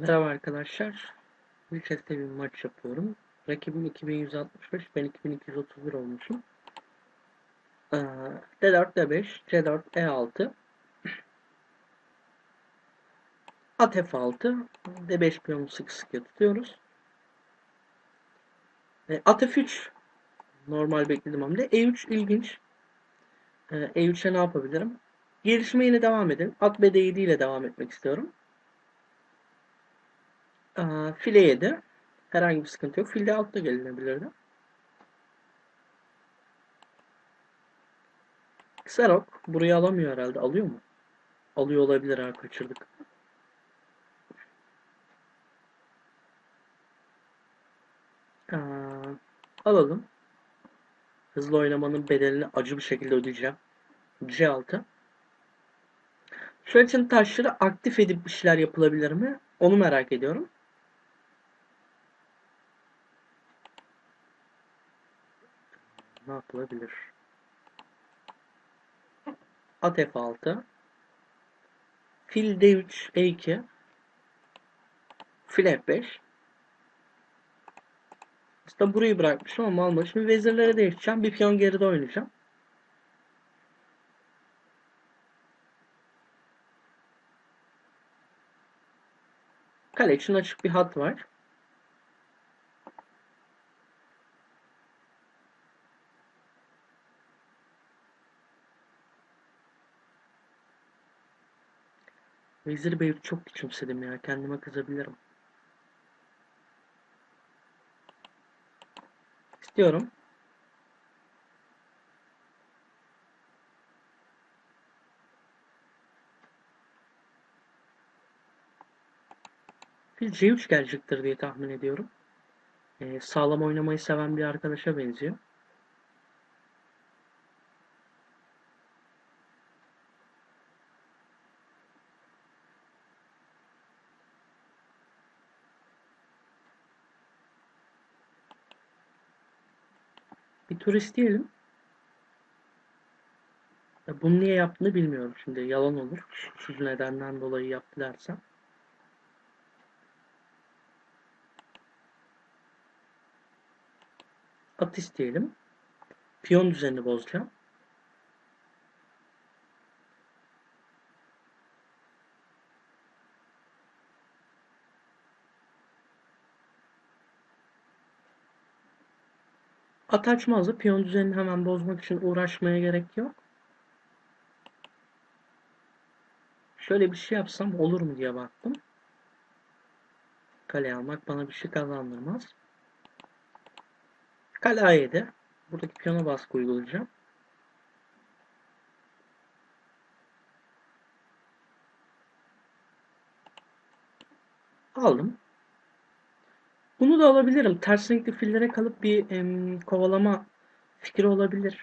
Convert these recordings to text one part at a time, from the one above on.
Merhaba arkadaşlar. Bir kez bir maç yapıyorum. Rakibim 2165, ben 2231 olmuşum. Ee, D4, D5, C4, E6. At F6, D5 piyonu sık sıkı tutuyoruz. E, at F3 normal beklediğim hamle. E3 ilginç. E, E3'e ne yapabilirim? Gelişime yine devam edin. At B7 ile devam etmek istiyorum. Aa, file 7. Herhangi bir sıkıntı yok. Filde altta gelinebilirdi. Xerok burayı alamıyor herhalde. Alıyor mu? Alıyor olabilir ha kaçırdık. Aa, alalım. Hızlı oynamanın bedelini acı bir şekilde ödeyeceğim. C6. Şu için taşları aktif edip bir şeyler yapılabilir mi? Onu merak ediyorum. Ne yapılabilir? At F6 Fil D3 E2 Fil F5 Aslında burayı bırakmışım ama almadım. Şimdi vezirlere değişeceğim. Bir piyon geride oynayacağım. Kale için açık bir hat var. Vezir Bey'i çok küçümsedim ya. Kendime kızabilirim. İstiyorum. Fil C3 gelecektir diye tahmin ediyorum. Ee, sağlam oynamayı seven bir arkadaşa benziyor. Bir turist diyelim. Ya bunu niye yaptığını bilmiyorum şimdi. Yalan olur. Şu, nedenden dolayı yaptı dersem. At isteyelim. Piyon düzenini bozacağım. At açmazdı. Piyon düzenini hemen bozmak için uğraşmaya gerek yok. Şöyle bir şey yapsam olur mu diye baktım. Kale almak bana bir şey kazandırmaz. Kale A7. Buradaki piyona baskı uygulayacağım. Aldım. Da alabilirim. Ters renkli fillere kalıp bir em, kovalama fikri olabilir.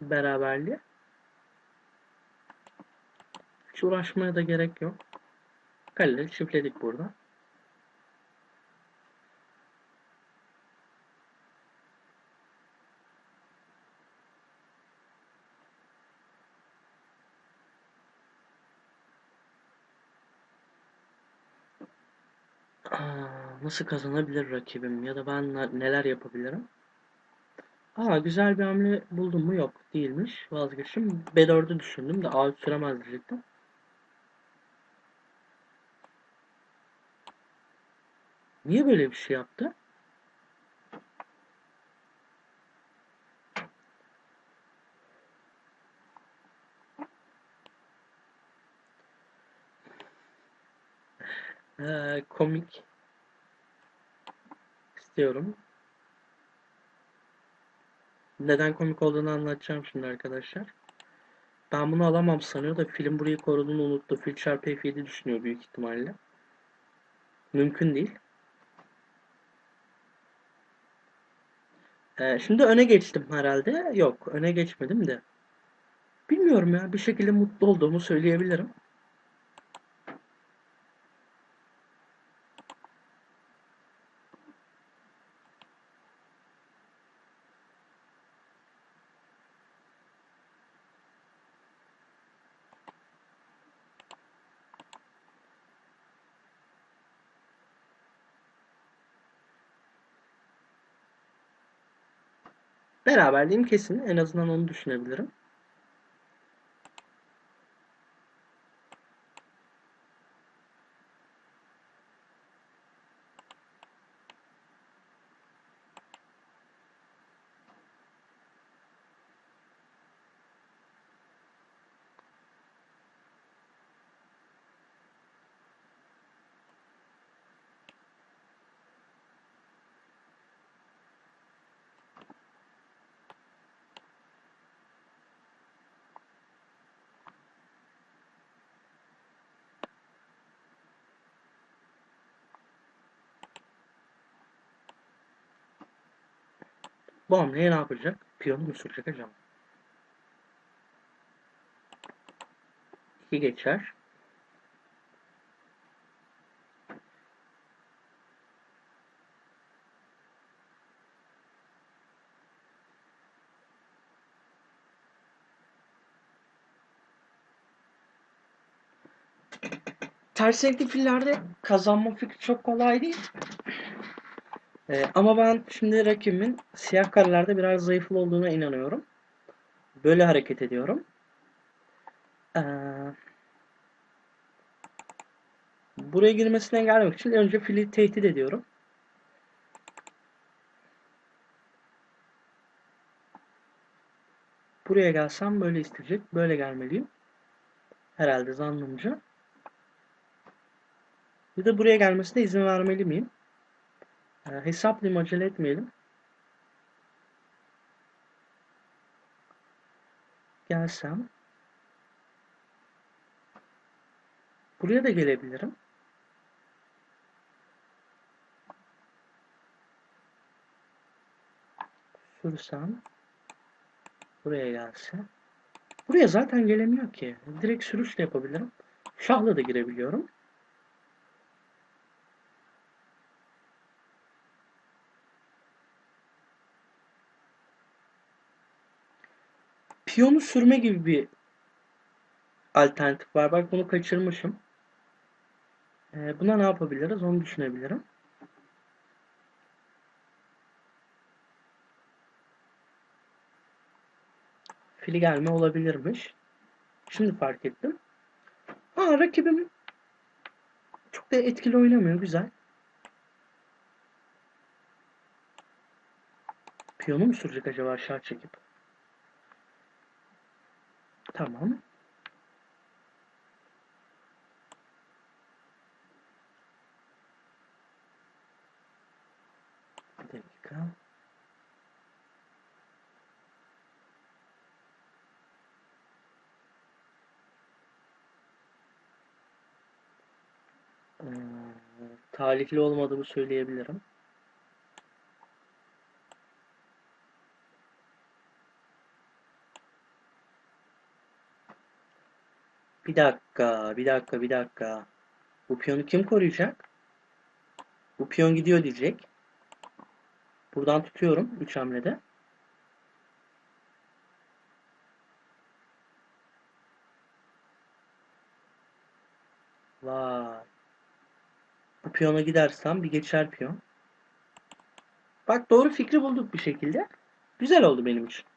Beraberliği. Hiç uğraşmaya da gerek yok. Kaleleri çiftledik burada. Nasıl kazanabilir rakibim ya da ben neler yapabilirim? Aa güzel bir hamle buldum mu? Yok değilmiş. Vazgeçtim. B4'ü düşündüm de A3 süremez diyecektim. Niye böyle bir şey yaptı? Ee, komik istiyorum. Neden komik olduğunu anlatacağım şimdi arkadaşlar. Ben bunu alamam sanıyor da film burayı koruduğunu unuttu. Fil çarpı F7 düşünüyor büyük ihtimalle. Mümkün değil. Ee, şimdi öne geçtim herhalde. Yok öne geçmedim de. Bilmiyorum ya bir şekilde mutlu olduğumu söyleyebilirim. Beraberliğim kesin. En azından onu düşünebilirim. Bu hamleye ne yapacak? Piyonu mu sürecek acaba? 2 geçer. Ters renkli fillerde kazanma fikri çok kolay değil. Ee, ama ben şimdi rakibimin siyah karelerde biraz zayıflı olduğuna inanıyorum. Böyle hareket ediyorum. Ee, buraya girmesini engellemek için önce fili tehdit ediyorum. Buraya gelsem böyle isteyecek. Böyle gelmeliyim. Herhalde zannımca. Bir de buraya gelmesine izin vermeli miyim? Ee, hesaplayayım acele etmeyelim. Gelsem. Buraya da gelebilirim. Sürsem. Buraya gelse. Buraya zaten gelemiyor ki. Direkt sürüşle yapabilirim. Şahla da girebiliyorum. Piyonu sürme gibi bir alternatif var. Bak bunu kaçırmışım. Ee, buna ne yapabiliriz onu düşünebilirim. Fili gelme olabilirmiş. Şimdi fark ettim. Ha rakibim çok da etkili oynamıyor. Güzel. Piyonu mu sürecek acaba aşağı çekip? Tamam. Bir dakika. Ee, talihli olmadığımı söyleyebilirim. Bir dakika, bir dakika, bir dakika. Bu piyonu kim koruyacak? Bu piyon gidiyor diyecek. Buradan tutuyorum 3 hamlede. Vay. Bu piyona gidersem bir geçer piyon. Bak doğru fikri bulduk bir şekilde. Güzel oldu benim için.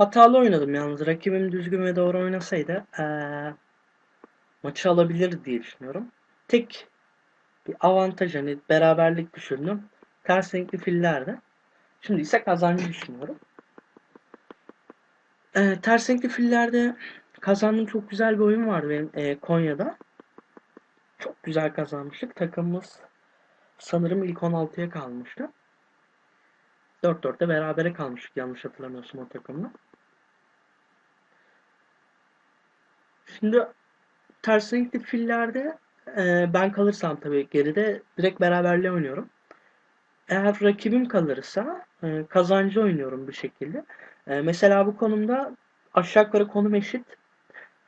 Hatalı oynadım yalnız. Rakibim düzgün ve doğru oynasaydı ee, maçı alabilir diye düşünüyorum. Tek bir avantaj hani beraberlik düşündüm. Ters renkli fillerde. Şimdi ise kazancı düşünüyorum. Ee, ters renkli fillerde kazandığım çok güzel bir oyun vardı benim e, Konya'da. Çok güzel kazanmıştık. Takımımız sanırım ilk 16'ya kalmıştı. 4-4'te berabere kalmıştık yanlış hatırlamıyorsam o takımla. Şimdi ters renkli fillerde e, ben kalırsam tabii geride direkt beraberliğe oynuyorum. Eğer rakibim kalırsa e, kazancı oynuyorum bir şekilde. E, mesela bu konumda aşağı yukarı konum eşit.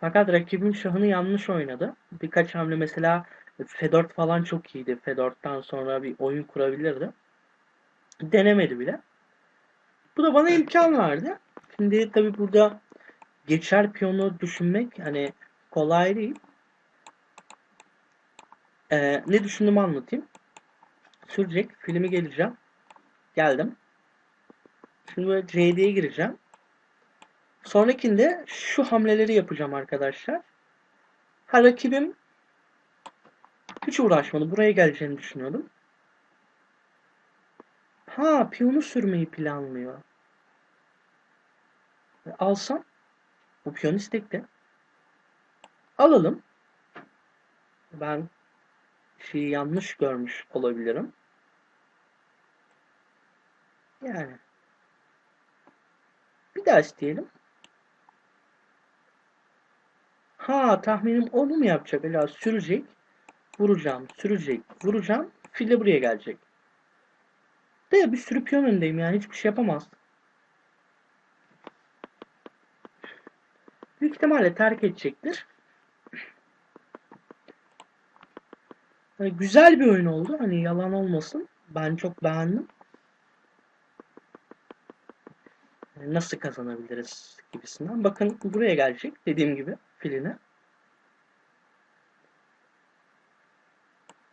Fakat rakibim şahını yanlış oynadı. Birkaç hamle mesela F4 falan çok iyiydi. F4'ten sonra bir oyun kurabilirdi. Denemedi bile. Bu da bana imkan verdi. Şimdi tabi burada geçer piyonu düşünmek hani kolay değil. Ee, ne düşündüğümü anlatayım. Sürecek. Filmi geleceğim. Geldim. Şimdi böyle CD'ye gireceğim. Sonrakinde şu hamleleri yapacağım arkadaşlar. Ha rakibim hiç uğraşmadı. Buraya geleceğini düşünüyordum. Ha piyonu sürmeyi planlıyor. Alsam bu piyon istekte. Alalım. Ben şeyi yanlış görmüş olabilirim. Yani. Bir daha isteyelim. Ha tahminim onu mu yapacak? Ela sürecek. Vuracağım. Sürecek. Vuracağım. Fil de buraya gelecek. De bir sürü piyon öndeyim yani. Hiçbir şey yapamaz. Büyük ihtimalle terk edecektir. Yani güzel bir oyun oldu. Hani yalan olmasın. Ben çok beğendim. Yani nasıl kazanabiliriz gibisinden. Bakın buraya gelecek dediğim gibi filine.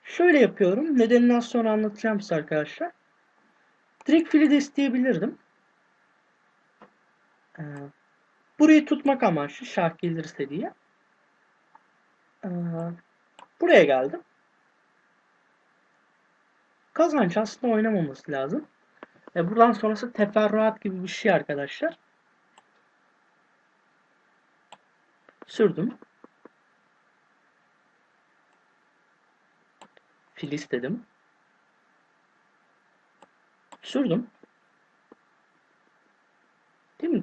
Şöyle yapıyorum. Nedeninden sonra anlatacağım size arkadaşlar. Direkt fili de isteyebilirdim. Ee, burayı tutmak amaçlı şah gelirse diye. Ee, buraya geldim. Kazanç aslında oynamaması lazım. E buradan sonrası teferruat gibi bir şey arkadaşlar. Sürdüm. Fil istedim. Sürdüm.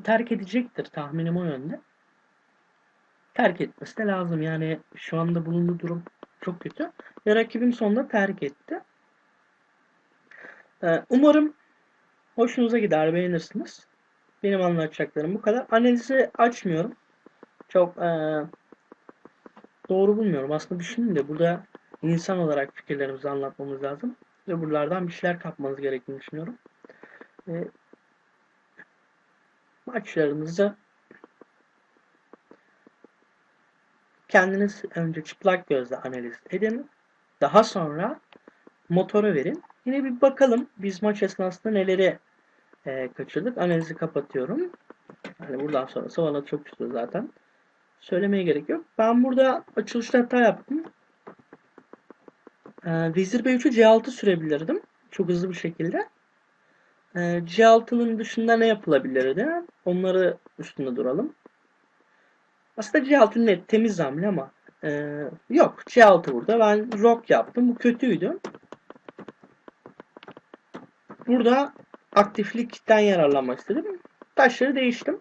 Terk edecektir tahminim o yönde. Terk etmesi de lazım. Yani şu anda bulunduğu durum çok kötü. Ve rakibim sonunda terk etti. Ee, umarım hoşunuza gider, beğenirsiniz. Benim anlatacaklarım bu kadar. Analizi açmıyorum. Çok e, doğru bulmuyorum. Aslında düşündüm de burada insan olarak fikirlerimizi anlatmamız lazım. Ve buralardan bir şeyler kapmanız gerektiğini düşünüyorum. E, maçlarımızı kendiniz önce çıplak gözle analiz edin. Daha sonra motora verin. Yine bir bakalım biz maç esnasında neleri e, kaçırdık. Analizi kapatıyorum. Yani buradan sonrası bana çok üstü zaten. Söylemeye gerek yok. Ben burada açılışta hata yaptım. E, Vezir B3'ü C6 sürebilirdim. Çok hızlı bir şekilde. E, C6'nın dışında ne yapılabilirdi? Onları üstünde duralım. Aslında C6 net temiz hamle ama e, yok C6 burada. Ben rock yaptım. Bu kötüydü. Burada aktiflikten yararlanmak istedim. Taşları değiştim.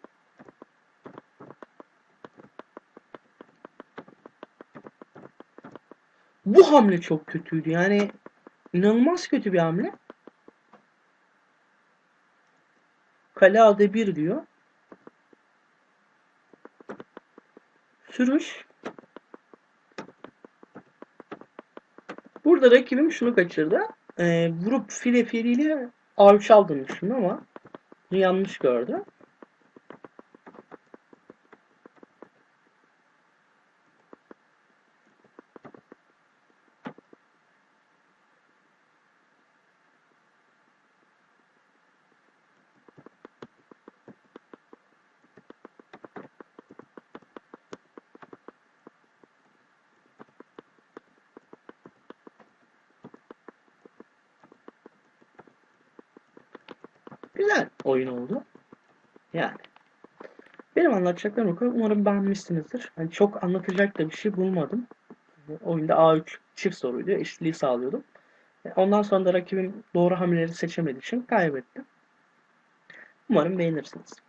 Bu hamle çok kötüydü. Yani inanılmaz kötü bir hamle. Kale AD1 diyor. Sürüş. Burada rakibim şunu kaçırdı. Ee, vurup file filiyle A3 aldığını düşündü ama yanlış gördü. Güzel oyun oldu. Yani. Benim anlatacaklarım o kadar. Umarım beğenmişsinizdir. Yani çok anlatacak da bir şey bulmadım. Oyunda A3 çift soruydu. Eşitliği sağlıyordum. Ondan sonra da rakibim doğru hamleleri seçemediği için kaybetti. Umarım beğenirsiniz.